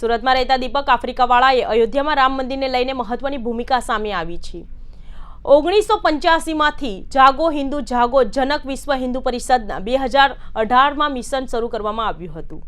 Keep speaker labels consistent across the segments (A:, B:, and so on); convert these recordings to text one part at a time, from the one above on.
A: સુરતમાં રહેતા દીપક આફ્રિકાવાળાએ અયોધ્યામાં રામ મંદિરને લઈને મહત્વની ભૂમિકા સામે આવી છે. ઓગણીસો પંચ્યાસીમાંથી જાગો હિન્દુ જાગો જનક વિશ્વ હિન્દુ પરિષદના બે હજાર અઢારમાં મિશન શરૂ કરવામાં આવ્યું હતું,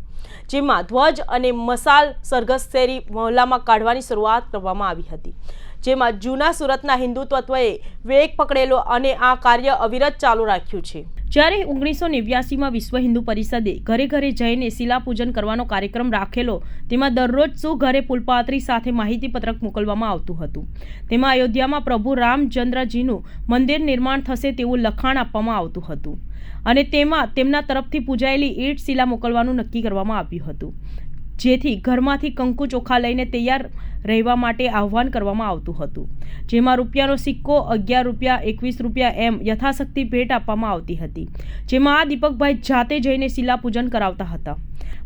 A: જેમાં ધ્વજ અને મસાલ સરઘસ શેરી મહોલ્લામાં કાઢવાની શરૂઆત કરવામાં આવી હતી. જેમાં જૂના સુરતના હિન્દુત્વત્વએ વેગ પકડેલો અને આ કાર્ય અવિરત ચાલુ રાખ્યું છે. જ્યારે ઓગણીસો નેવ્યાસીમાં વિશ્વ હિન્દુ પરિષદે ઘરે ઘરે જઈને શિલાપૂજન કરવાનો કાર્યક્રમ રાખેલો, તેમાં દરરોજ શું ઘરે પુલપાત્રી સાથે માહિતી પત્રક મોકલવામાં આવતું હતું. તેમાં અયોધ્યામાં પ્રભુ રામચંદ્રજીનું મંદિર નિર્માણ થશે તેવું લખાણ આપવામાં આવતું હતું. અને તેમાં તેમના તરફથી પૂજાયેલી ઈટ શિલા મોકલવાનું નક્કી કરવામાં આવ્યું હતું. જેથી ઘરમાંથી કંકુ ચોખા લઈને તૈયાર રહેવા માટે આહ્વાન કરવામાં આવતું હતું. જેમાં રૂપિયાનો સિક્કો, અગિયાર રૂપિયા, એકવીસ રૂપિયા એમ યથાશક્તિ ભેટ આપવામાં આવતી હતી. જેમાં આ દીપકભાઈ જાતે જઈને શિલાપૂજન કરાવતા હતા.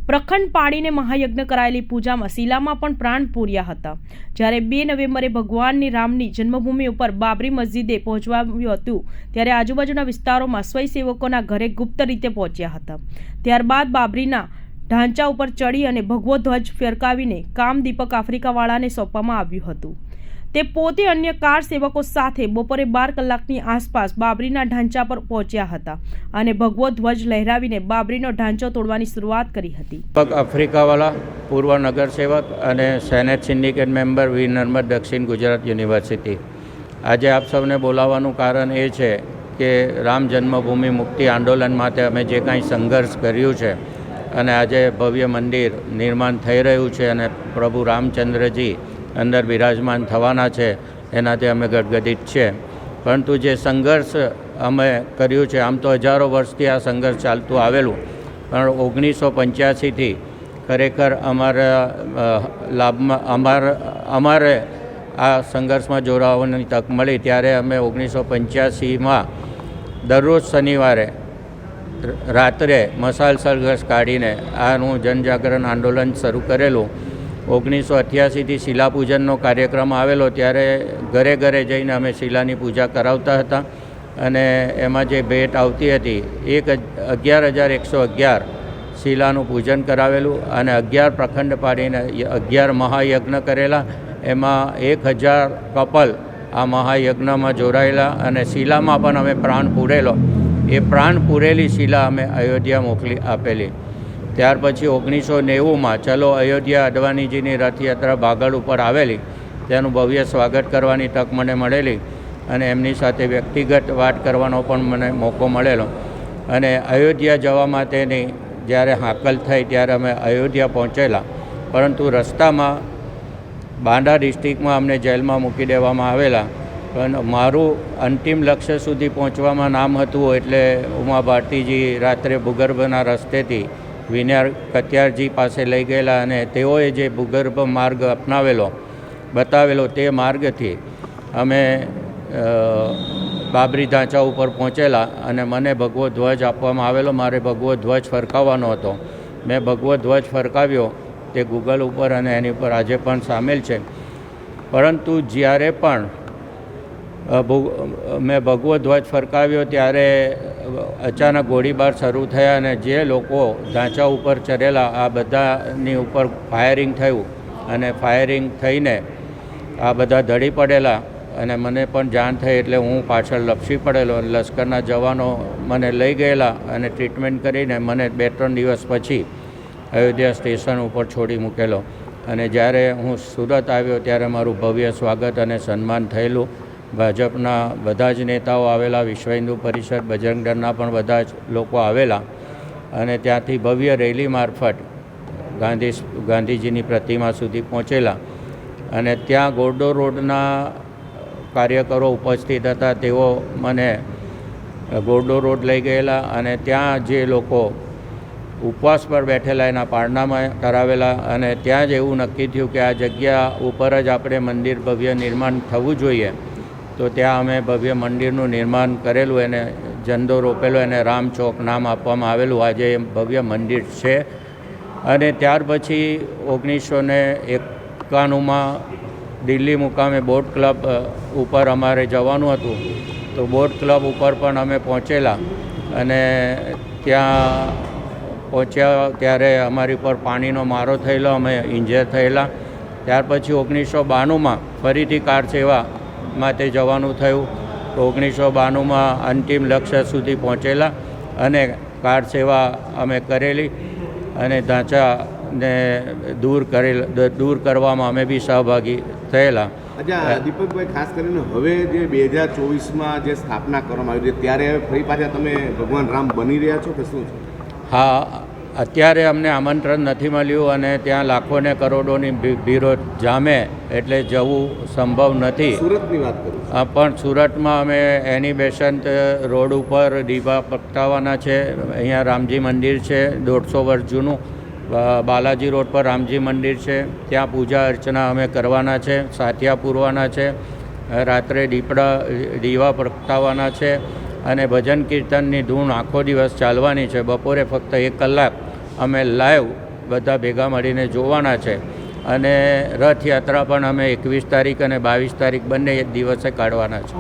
A: પ્રખંડ પાડીને મહાયજ્ઞ કરાયેલી પૂજામાં શિલામાં પણ પ્રાણ પૂર્યા હતા. જ્યારે બે નવેમ્બરે ભગવાનની રામની જન્મભૂમિ ઉપર બાબરી મસ્જિદે પહોંચવાયું હતું, ત્યારે આજુબાજુના વિસ્તારોમાં સ્વયંસેવકોના ઘરે ગુપ્ત રીતે પહોંચ્યા હતા. ત્યારબાદ બાબરીના ઢાંચા ઉપર ચડી અને ભગવો ધ્વજ ફેરકાવીને કામદીપક આફ્રિકાવાળાને સોંપવામાં આવ્યું હતું. તે પોતે અન્ય કાર સેવકો સાથે બપોરે બાર કલાકની આસપાસ બાબરીના ઢાંચા પર પહોંચ્યા હતા અને ભગવો ધ્વજ લહેરાવીને બાબરીનો ઢાંચો તોડવાની શરૂઆત કરી હતી.
B: આફ્રિકાવાલા પૂર્વ નગરસેવક અને senate syndicate member V. Narmad દક્ષિણ ગુજરાત યુનિવર્સિટી. આજે આપ સૌને બોલાવવાનું કારણ એ છે કે રામ જન્મભૂમિ મુક્તિ આંદોલન માટે અમે જે કાંઈ સંઘર્ષ કર્યું છે અને આજે ભવ્ય મંદિર નિર્માણ થઈ રહ્યું છે અને પ્રભુ રામચંદ્રજી અંદર બિરાજમાન થવાના છે, એનાથી અમે ગદગદિત છે. પરંતુ જે સંઘર્ષ અમે કર્યું છે, આમ તો હજારો વર્ષથી આ સંઘર્ષ ચાલતું આવેલું. પણ ઓગણીસો પંચ્યાસીથી ખરેખર અમારા લાભમાં અમાર, અમારે આ સંઘર્ષમાં જોડાવાની તક મળી. ત્યારે અમે ઓગણીસો પંચ્યાસીમાં દરરોજ શનિવારે રાત્રે મસાલ સરઘસ કાઢીને આનું જનજાગરણ આંદોલન શરૂ કરેલું. ઓગણીસો અઠ્યાસીથી શિલાપૂજનનો કાર્યક્રમ આવેલો ત્યારે ઘરે ઘરે જઈને અમે શિલાની પૂજા કરાવતા હતા અને એમાં જે ભેટ આવતી હતી, એક અગિયાર હજાર એકસો અગિયાર શિલાનું પૂજન કરાવેલું અને અગિયાર પ્રખંડ પાડીને અગિયાર મહાયજ્ઞ કરેલા. એમાં એક હજાર કપલ આ મહાયજ્ઞમાં જોડાયેલા અને શિલામાં પણ અમે પ્રાણ પૂરેલો. એ પ્રાણ પૂરેલી શિલા અમે અયોધ્યા મોકલી આપેલી. ત્યાર પછી ઓગણીસો નેવુંમાં ચલો અયોધ્યા અડવાણીજીની રથયાત્રા બાગળ ઉપર આવેલી. તેનું ભવ્ય સ્વાગત કરવાની તક મને મળેલી અને એમની સાથે વ્યક્તિગત વાત કરવાનો પણ મને મોકો મળેલો. અને અયોધ્યા જવા માટેની જ્યારે હાકલ થઈ ત્યારે અમે અયોધ્યા પહોંચેલા. પરંતુ રસ્તામાં બાંડા ડિસ્ટ્રિક્ટમાં અમને જેલમાં મૂકી દેવામાં આવેલા. પણ મારું અંતિમ લક્ષ્ય સુધી પહોંચવામાં નામ હતું એટલે ઉમા ભારતીજી રાત્રે ભૂગર્ભના રસ્તેથી વિનાર કત્યારજી પાસે લઈ ગયેલા અને તેઓએ જે ભૂગર્ભ માર્ગ અપનાવેલો, બતાવેલો તે માર્ગથી અમે બાબરી ઢાંચા ઉપર પહોંચેલા અને મને ભગવો ધ્વજ આપવામાં આવેલો. મારે ભગવો ધ્વજ ફરકાવવાનો હતો. મેં ભગવો ધ્વજ ફરકાવ્યો. તે ગૂગલ ઉપર અને એની ઉપર આજે પણ સામેલ છે. પરંતુ જ્યારે પણ મેં ભગવો ધ્વજ ફરકાવ્યો ત્યારે અચાનક ગોળીબાર શરૂ થયા અને જે લોકો ઢાંચા ઉપર ચડેલા આ બધાની ઉપર ફાયરિંગ થયું અને ફાયરિંગ થઈને આ બધા ધડી પડેલા અને મને પણ જાણ થઈ એટલે હું પાછળ લપસી પડેલો લશ્કરના જવાનો મને લઈ ગયેલા અને ટ્રીટમેન્ટ કરીને મને બે ત્રણ દિવસ પછી અયોધ્યા સ્ટેશન ઉપર છોડી મૂકેલો. અને જ્યારે હું સુરત આવ્યો ત્યારે મારું ભવ્ય સ્વાગત અને સન્માન થયેલું. ભાજપના બધા જ નેતાઓ આવેલા, વિશ્વ હિન્દુ પરિષદ, બજરંગ દળના પણ બધા જ લોકો આવેલા અને ત્યાંથી ભવ્ય રેલી મારફત ગાંધી ગાંધીજીની પ્રતિમા સુધી પહોંચેલા. અને ત્યાં ગોરડો રોડના કાર્યકરો ઉપસ્થિત હતા, તેઓ મને ગોરડો રોડ લઈ ગયેલા અને ત્યાં જે લોકો ઉપવાસ પર બેઠેલા, એના પારણામાં કરાવેલા અને ત્યાં જ એવું નક્કી થયું કે આ જગ્યા ઉપર જ આપણે મંદિર ભવ્ય નિર્માણ થવું જોઈએ. તો ત્યાં અમે ભવ્ય મંદિરનું નિર્માણ કરેલું, એને ઝંડો રોપેલો, એને રામ ચોક નામ આપવામાં આવેલું. આજે એ ભવ્ય મંદિર છે. અને ત્યાર પછી ઓગણીસો ને એકાણુંમાં દિલ્હી મુકામે બોટ ક્લબ ઉપર અમારે જવાનું હતું. તો બોટ ક્લબ ઉપર પણ અમે પહોંચેલા. અને ત્યાં પહોંચ્યા ત્યારે અમારી પર પાણીનો મારો થયેલો, અમે ઇન્જર થયેલા. ત્યાર પછી ઓગણીસો બાણુંમાં ફરીથી કાર સેવા માટે જવાનું થયું. તો ઓગણીસો બાણુંમાં અંતિમ લક્ષ્ય સુધી પહોંચેલા અને કાર સેવા અમે કરેલી અને ઢાંચાને દૂર કરેલ દૂર કરવામાં અમે બી સહભાગી થયેલા.
C: અચ્છા દીપકભાઈ ખાસ કરીને હવે જે બે હજાર ચોવીસમાં જે સ્થાપના કરવામાં આવી છે ત્યારે ફરી પાછા તમે ભગવાન રામ બની રહ્યા છો કે શું છે?
B: હા અત્યારે અમને આમંત્રણ નથી મળ્યું અને ત્યાં લાખો ને કરોડોની ભીરો ભીડો જામે એટલે જવું સંભવ નથી.
C: સુરતની વાત કરું
B: પણ સુરતમાં અમે એની બેસંત રોડ ઉપર દીવા પ્રગટાવવાના છે. અહીંયા રામજી મંદિર છે દોઢસો વર્ષ જૂનું. બાલાજી રોડ પર રામજી મંદિર છે. ત્યાં પૂજા અર્ચના અમે કરવાના છે સાથિયા પૂરવાના છે. રાત્રે દીપડા દીવા પ્રગટાવવાના છે. અને ભજન કીર્તનની ધૂન આખો દિવસ ચાલવાની છે. બપોરે ફક્ત એક કલાક અમે લાઈવ બધા ભેગા મળીને જોવાના છે. અને રથયાત્રા પણ અમે એકવીસ તારીખ અને બાવીસ તારીખ બંને એક દિવસે કાઢવાના છે.